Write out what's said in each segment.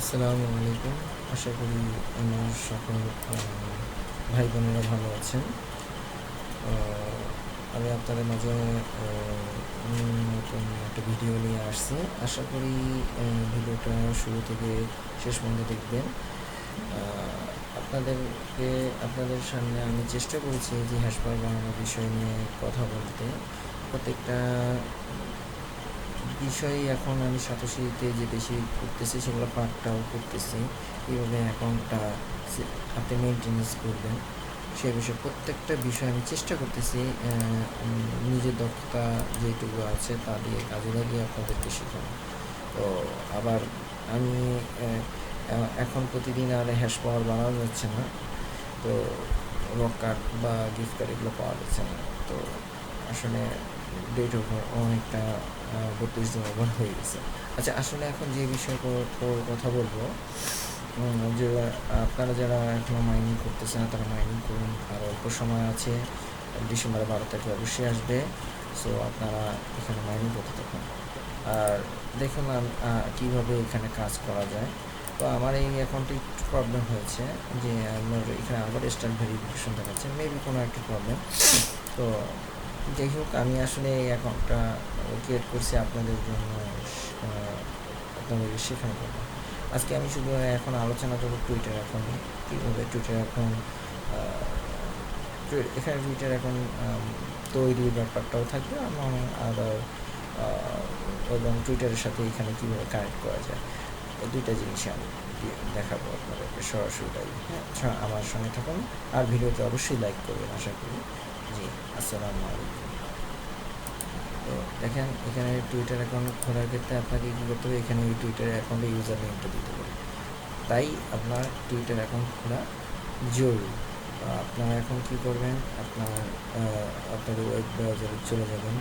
আসসালামু আলাইকুম আশা করি আমার সকল ভাই বোনেরা ভালো আছেন। আমি আপনাদের মাঝে নতুন একটা ভিডিও নিয়ে আসছি। আশা করি ভিডিওটা শুরু থেকে শেষ পর্যন্ত দেখবেন। আপনাদেরকে, আপনাদের সামনে আমি চেষ্টা করেছি যে হাসপাতাল বানানোর বিষয় নিয়ে কথা বলতে। প্রত্যেকটা বিষয়ে এখন আমি সাতোশিতে যে বেশি করতেছি সেগুলো পার্টটাও করতেছি। কীভাবে অ্যাকাউন্টটা আপনি মেনটেনেন্স করবেন। সেই বিষয়ে প্রত্যেকটা বিষয় আমি চেষ্টা করতেছি নিজের দক্ষতা যেটুকু আছে তা দিয়ে কাজে লাগিয়ে আপনাদেরকে শেখানো। তো আবার আমি এখন প্রতিদিন আর হ্যাশ পাওয়ার বানানো যাচ্ছে না। তো রক কার্ড বা গিফট কার্ড এগুলো পাওয়া যাচ্ছে না। তো আসলে ডেট ওভার অনেকটা বত্রিশ দিন ওভার হয়ে গেছে। আচ্ছা আসলে এখন যে বিষয়ে কথা বলব যে আপনারা যারা এখনও মাইনিং করতেছেন তারা মাইনিং করুন। আর অল্প সময় আছে ডিসেম্বরের বারো তারিখে অবশ্যই আসবে। সো আপনারা এখানে মাইনিং করতে থাকুন। আর দেখুন আহ, এখানে কাজ করা যায়। তো আমার এই অ্যাকাউন্টে একটু প্রবলেম হয়েছে যে আমার এখানে আবার স্টার ভেরিফিকেশন দেখাচ্ছে। মেবি কোনো একটা প্রবলেম তো যাই হোক, আমি আসলে এই অ্যাকাউন্টটা ক্রিয়েট করছি আপনাদের জন্য আপনাদেরকে শেখানোর জন্য। আজকে আমি শুধু এখন আলোচনা করব টুইটার এখন কীভাবে টুইটার এখন এখানে টুইটার এখন তৈরির ব্যাপারটাও থাকবে এবং আদার এবং টুইটারের সাথে এখানে কীভাবে কানেক্ট করা যায়। দুইটা জিনিস আমি দেখাবো আপনাদেরকে সরাসরি। হ্যাঁ আমার সঙ্গে থাকুন। আর ভিডিওতে অবশ্যই লাইক করবেন, আশা করি। জি আসসালামু আলাইকুম। তো দেখেন এখানে টুইটার অ্যাকাউন্ট খোলার ক্ষেত্রে আপনাকে কী করতে হবে? এখানে এই টুইটার অ্যাকাউন্টে ইউজার নেমটা দিতে হবে। তাই আপনার টুইটার অ্যাকাউন্ট খোলা জরুরি। আপনারা এখন কী করবেন? আপনার আহ, আপনাদের ওয়েব ব্রাউজারে চলে যাবেন।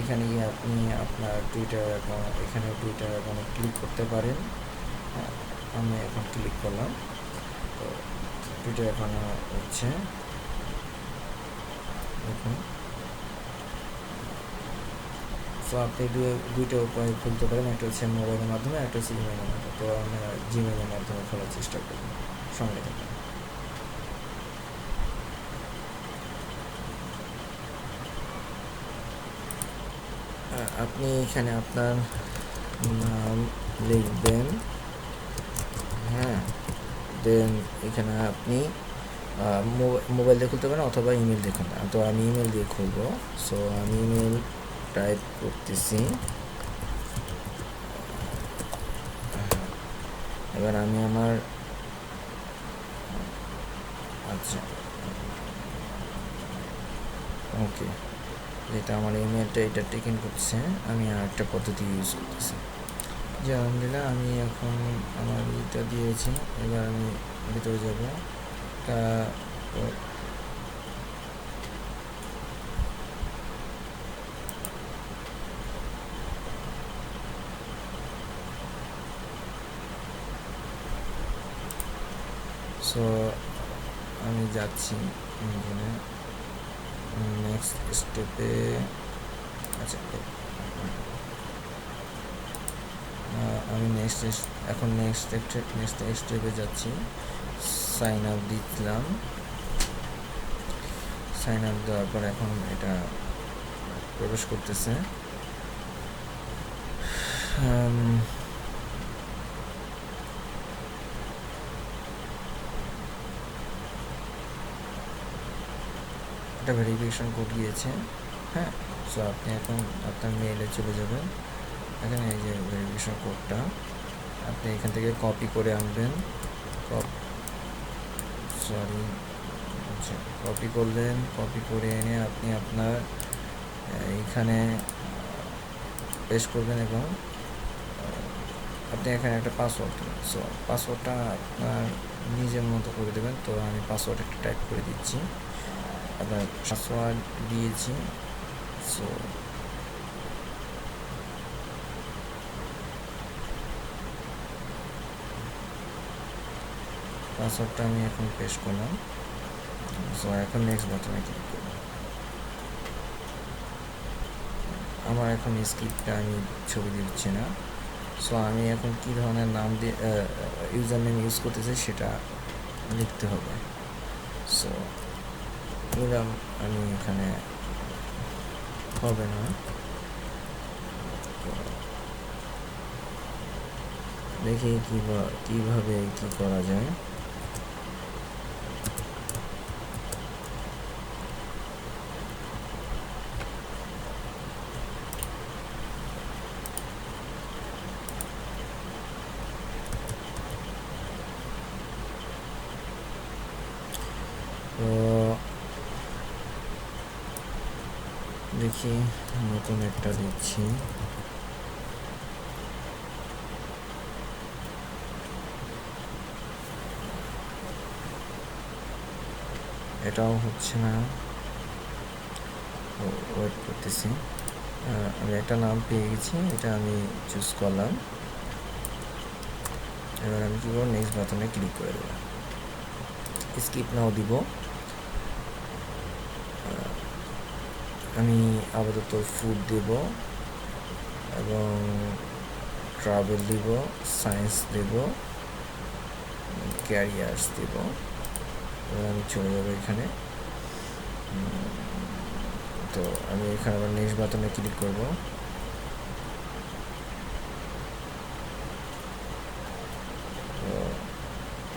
এখানে গিয়ে আপনি আপনার টুইটার অ্যাকাউন্ট এখানে টুইটার অ্যাকাউন্টে ক্লিক করতে পারেন। আমি এখন ক্লিক করলাম। তো টুইটার অ্যাকাউন্ট হচ্ছে দেখুন সো আপনি দুইটা উপায় খুলতে পারেন। একটা হচ্ছে মোবাইলের মাধ্যমে, একটা হচ্ছে ইমেলের মাধ্যমে। তো আমরা জিমেলের মাধ্যমে খোলার চেষ্টা করব। সঙ্গে থাকুন। আপনি এখানে আপনার নাম লিখবেন। হ্যাঁ দেন এখানে আপনি মোবাইল দিয়ে খুলতে পারেন অথবা ইমেল দিয়ে খুলতে তো আমি ইমেল দিয়ে খুলবো। সো আমি ইমেল টাইপ করতেছি। এবার আমি আমার আচ্ছা। ওকে যেটা আমার ইমেলটা এটা টেকেন করছে আমি আর একটা পদ্ধতি ইউজ করতেছি। যে আলহামদুলিল্লাহ, আমি এখন আমার এটা দিয়েছি। এবার আমি ভিতরে যাব। সো আমি যাচ্ছি এখানে নেক্সট স্টেপে আচ্ছা আমি নেক্সট এখন নেক্সট স্টেপ নেক্সট স্টেপে যাচ্ছি। সাইন আপ দিলাম। সাইন আপ দেওয়ার পর এখন এটা প্রবেশ করতেছে। একটা ভেরিফিকেশন কোড গিয়েছে। হ্যাঁ সো আপনি এখন আপনার মেইলে চলে যাবেন। এখানে এই যে ভেরিফিকেশন কোডটা আপনি এখান থেকে কপি করে আনবেন। Cop sorry. আচ্ছা কপি করলেন কপি করে এনে আপনি আপনার আহ, এইখানে পেস্ট করবেন এবং আপনি এখানে একটা পাসওয়ার্ড দেবেন সো পাসওয়ার্ডটা আপনার নিজের মতো করে দেবেন। তো আমি পাসওয়ার্ড একটা টাইপ করে দিচ্ছি। আপনার পাসওয়ার্ড দিয়েছি সো পাসওয়ার্ডটা আমি এখন পেস্ট করলাম। সো এখন নেক্সট বাটনে ক্লিক করব আমার এখন স্ক্রিপ্টটা আমি ছবি দিচ্ছি না। সো আমি এখন কী ধরনের নাম দিয়ে ইউজার নেম ইউজ করতেছি সেটা লিখতে হবে। সো নিলাম আমি এখানে হবে না। দেখি কীভাবে কীভাবে কী করা যায়। দেখি, নতুন একটা দিচ্ছি এটাও হচ্ছে না। ওয়েট করতেছি। আমি একটা নাম পেয়ে গেছি, এটা আমি চুজ করলাম। এবার আমি কী করব? নেক্সট বাটনে ক্লিক করে দেবো। স্কিপ নাও দিব। আমি আপাতত ফুড দেব এবং ট্রাভেল দিব সায়েন্স দেব ক্যারিয়ার্স দেব। আমি চলে যাব এখানে। তো আমি এখানে আবার নেক্সট বাটনে ক্লিক করব। তো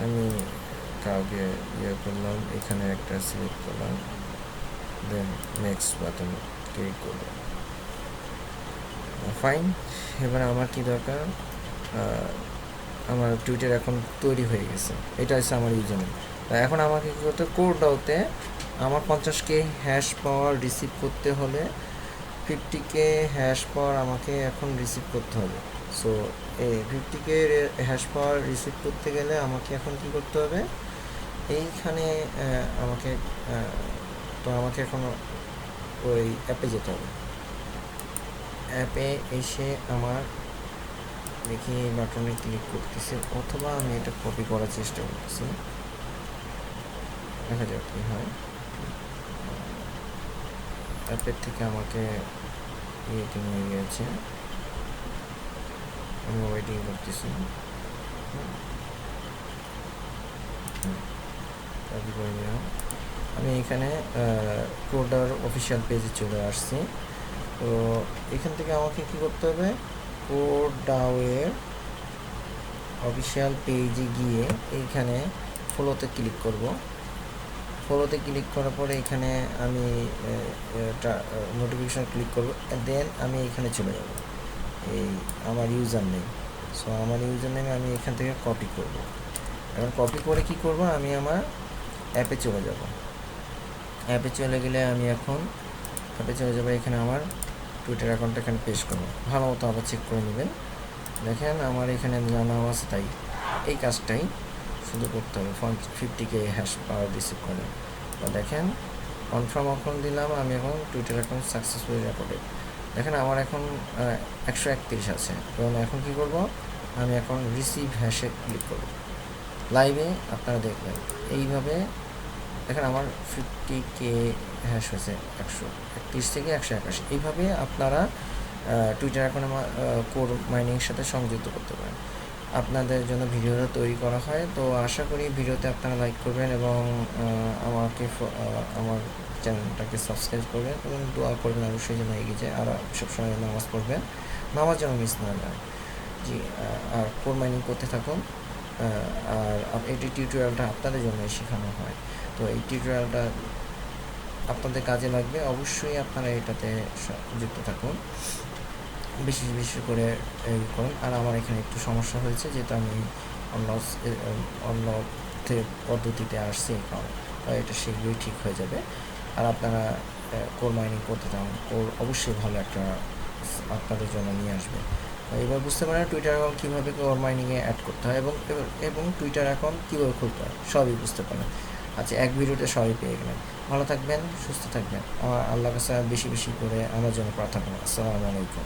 আমি কাউকে ইয়ে করলাম, এখানে একটা সিলেক্ট করলাম। দেন নেক্সট বাটন ক্লিক করব ফাইন এবার আমার কি দরকার? আমার টুইটার এখন তৈরি হয়ে গেছে। এটা হচ্ছে আমার ইউজার এখন আমাকে কী করতে কোডাউতে আমার পঞ্চাশ কে হ্যাশ পাওয়ার রিসিভ করতে হলে ফিফটি কে হ্যাশ পাওয়ার আমাকে এখন রিসিভ করতে হবে। সো এই fifty K hash power receive করতে গেলে আমাকে এখন কি করতে হবে? এইখানে আমাকে তো আমাকে এখন ওই অ্যাপে যেতে হবে। অ্যাপে এসে আমার দেখি বাটনে ক্লিক করতেছি অথবা আমি এটা কপি করার চেষ্টা করতেছি। দেখা যাক কী হয়। অ্যাপের থেকে আমাকে ইয়েতে নিয়ে গিয়েছে আমি ওয়েটিং করতেছি। কপি করে নিলাম। আমি এখানে কোডার অফিসিয়াল পেজে চলে আসছি। তো এখান থেকে আমাকে কি করতে হবে? কোডাওয়ের অফিসিয়াল পেজে গিয়ে এইখানে ফলোতে ক্লিক করব। ফলোতে ক্লিক করার পরে এখানে আমি নোটিফিকেশন ক্লিক করব। দেন আমি এখানে চলে যাব। এই আমার ইউজার নেম সো আমার ইউজার নেমে আমি এখান থেকে কপি করব। এবার কপি করে কি করব? আমি আমার অ্যাপে চলে যাব। অ্যাপে চলে গেলে আমি এখন অ্যাপে চলে যাব এখানে আমার টুইটার অ্যাকাউন্টটা এখানে পেশ করব। ভালো মতো আবার চেক করে নেবেন। দেখেন আমার এখানে জানা আছে তাই। এই কাজটাই শুধু করতে হবে। Phone fifty K hash power receive করে তো দেখেন কনফার্ম এখন দিলাম, আমি এখন টুইটার অ্যাকাউন্ট সাকসেসফুলি রেকর্ডেড দেখেন আমার এখন একশো একত্রিশ আছে। এবং এখন কি করব? আমি এখন রিসিভ হ্যাশে ক্লিক করব। লাইভে আপনারা দেখবেন। এইভাবে দেখেন আমার ফিফটি কে হ্যাশ হয়েছে একশো, একত্রিশ থেকে একশো একাশি। এইভাবে আপনারা টুইটার অ্যাকাউন্টে কোর মাইনিংয়ের সাথে সংযুক্ত করতে পারেন। আপনাদের জন্য ভিডিওটা তৈরি করা হয়। তো আশা করি ভিডিওতে আপনারা লাইক করবেন এবং আমাকে আমার চ্যানেলটাকে সাবস্ক্রাইব করবেন এবং দোয়া করবেন অবশ্যই যেন এগিয়ে যায় আর সবসময় নামাজ পড়বেন। নামাজ যেন মিস না যায়। জি আর কোর মাইনিং করতে থাকুন। আর এই টিউটোরিয়ালটা আপনাদের জন্যই শেখানো হয়। তো এই টিউটোরিয়ালটা আপনাদের কাজে লাগবে। অবশ্যই আপনারা এটাতে যুক্ত থাকুন। বেশি বেশি করে করুন। আর আমার এখানে একটু সমস্যা হয়েছে যেহেতু আমি অন্য অন্য পদ্ধতিতে আসছি এই কারণে। এটা শীঘ্রই ঠিক হয়ে যাবে। আর আপনারা কোর মাইনিং করতে চান কোর অবশ্যই ভালো একটা আপনাদের জন্য নিয়ে আসবে। এবার বুঝতে পারেন টুইটার অ্যাকাউন্ট কীভাবে কোর মাইনিংয়ে অ্যাড করতে হয় এবং এবং টুইটার অ্যাকাউন্ট কীভাবে খুলতে হয়, সবই বুঝতে পারেন। আচ্ছা এক ভিডিওটা সবাই পেয়ে গেলেন। ভালো থাকবেন, সুস্থ থাকবেন। আল্লাহ কাছে বেশি বেশি করে আমার জন্য প্রার্থনা আসসালামু আলাইকুম।